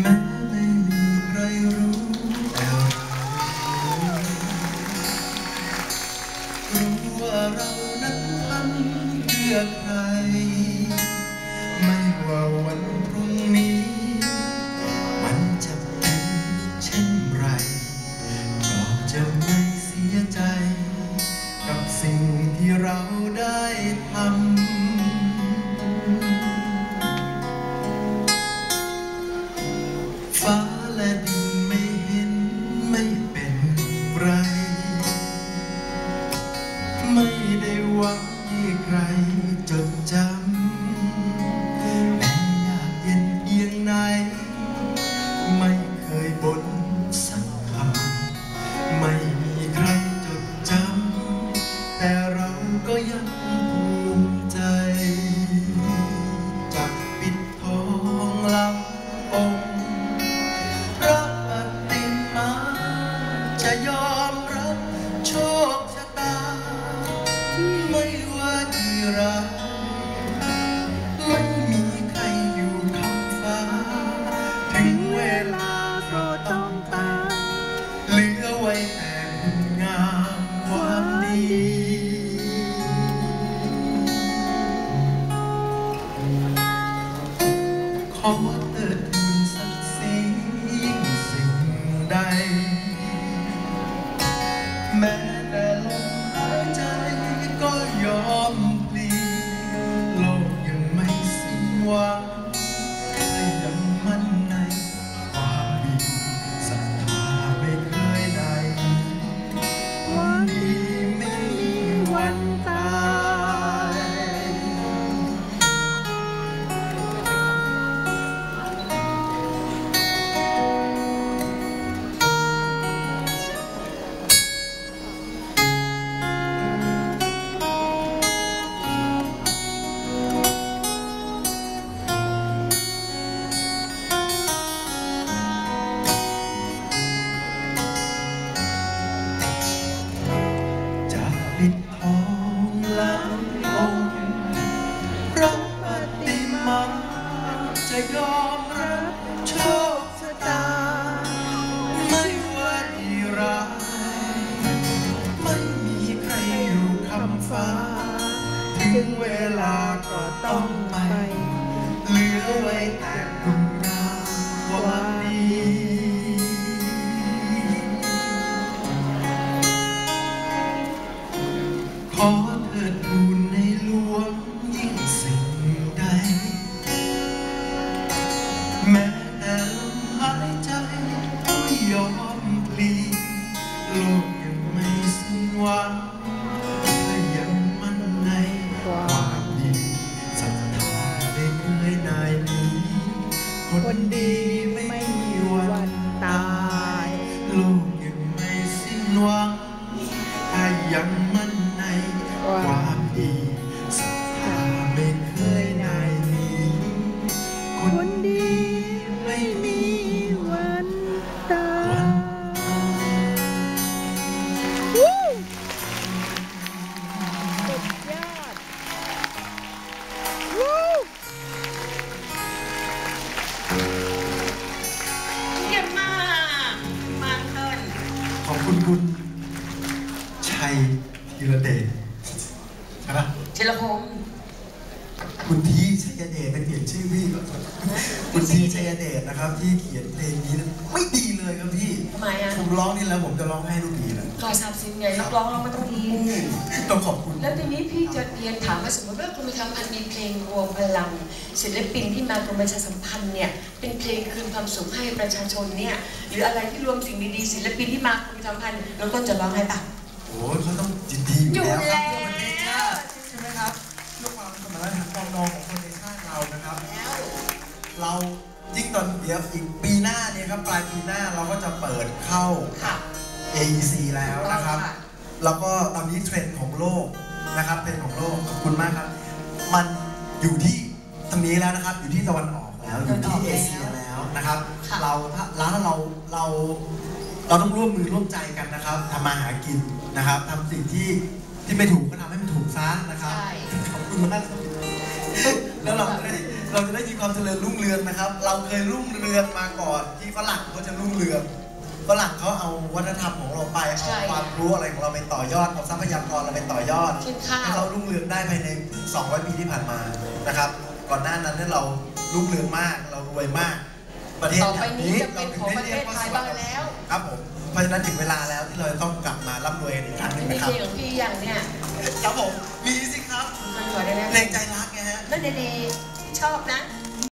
แม้ไม่มีใครรู้รู้ว่าเรานั้นเลือใครไม่ว่า จดจำ ขอเติดทุนศักสิ่งสิ่งใดแม้ จะยอมรับโชคชะตา ไม่ว่าดีร้ายไม่มีใครอยู่คำฟ้า ถึงเวลาก็ต้องไป เหลือไว้แต่คุณงาม ถ้ายังมั่ เดชใช่ปะเชลพงศ์คุณทีชัยเดชไปเปลี่ยนชื่อพี่ก่อนคุณทีชัยเดชนะครับ ที่เขียนเพลงนี้ไม่ดีเลยครับพี่ทำไมอะผมร้องนี่แล้วผมจะร้องให้ลูกดีนะรอยซาบซึ้งไงนักร้องเราไม่ต้องดีต้องขอบคุณ แล้วทีนี้พี่จะเรียนถามว่าสมมติว่าคุณมีทำพันธ์มีเพลงรวมพลังศิลปินที่มากรมประชาสัมพันธ์เนี่ยเป็นเพลงคืนความสุขให้ประชาชนเนี่ยหรืออะไรที่รวมสิ่งดีๆศิลปินที่มากรมประชาสัมพันธ์เราต้นจะร้องให้ปะ โอ้ยเขาต้องยินดีอยู่แล้วครับอยู่เพื่อประเทศแล้วชาติใช่ไหมครับเพื่อความสมรรถนะปรองดองของคนในชาติเรานะครับ เรายิ่งตอนเดี๋ยวอีกปีหน้าเนี่ยครับปลายปีหน้าเราก็จะเปิดเข้า ค่ะ AEC แล้วนะครับ ค่ะ แล้วก็ตอนนี้เทรนด์ของโลกนะครับเทรนด์ของโลกขอบคุณมากครับ มันอยู่ที่ตรงนี้แล้วนะครับ อยู่ที่ตะวันออกแล้วอยู่ที่เอเชียแล้วนะครับ ค่ะ เราถ้าแล้วถ้าเราเราเราต้องร่วมมือร่วมใจกันนะครับทำมาหากิน นะครับทำสิ่งที่ที่ไม่ถูกก็ทำให้มันถูกซะนะครับใช่ขอบคุณมากครับแล้วเราจะได้เราจะได้มีความเจริญรุ่งเรืองนะครับ เราเคยรุ่งเรืองมาก่อนที่ฝรั่งเขาจะรุ่งเรืองฝรั่งเขาเอาวัฒนธรรมของเราไปใช่เอาความรู้อะไรของเราไปต่อยอดเอาทรัพยากรเราไปต่อยอดเช่นข้าวให้เขารุ่งเรืองได้ภายใน 200 ปีที่ผ่านมานะครับ ก่อนหน้านั้นเนี่ยเรารุ่งเรืองมากเรารวยมาก ประเทศต่อไปนี้ย่าจะเป็นของประเทศไทยบ้างแล้วครับผมเพราะฉะนั้นถึงเวลาแล้วที่เราจะต้อง เพรับลงของพี่อย่างเนี่ยครับผมมีสิครับมันหัวได้ไหมเพลงใจรักไงฮะนั่นดีๆชอบนะ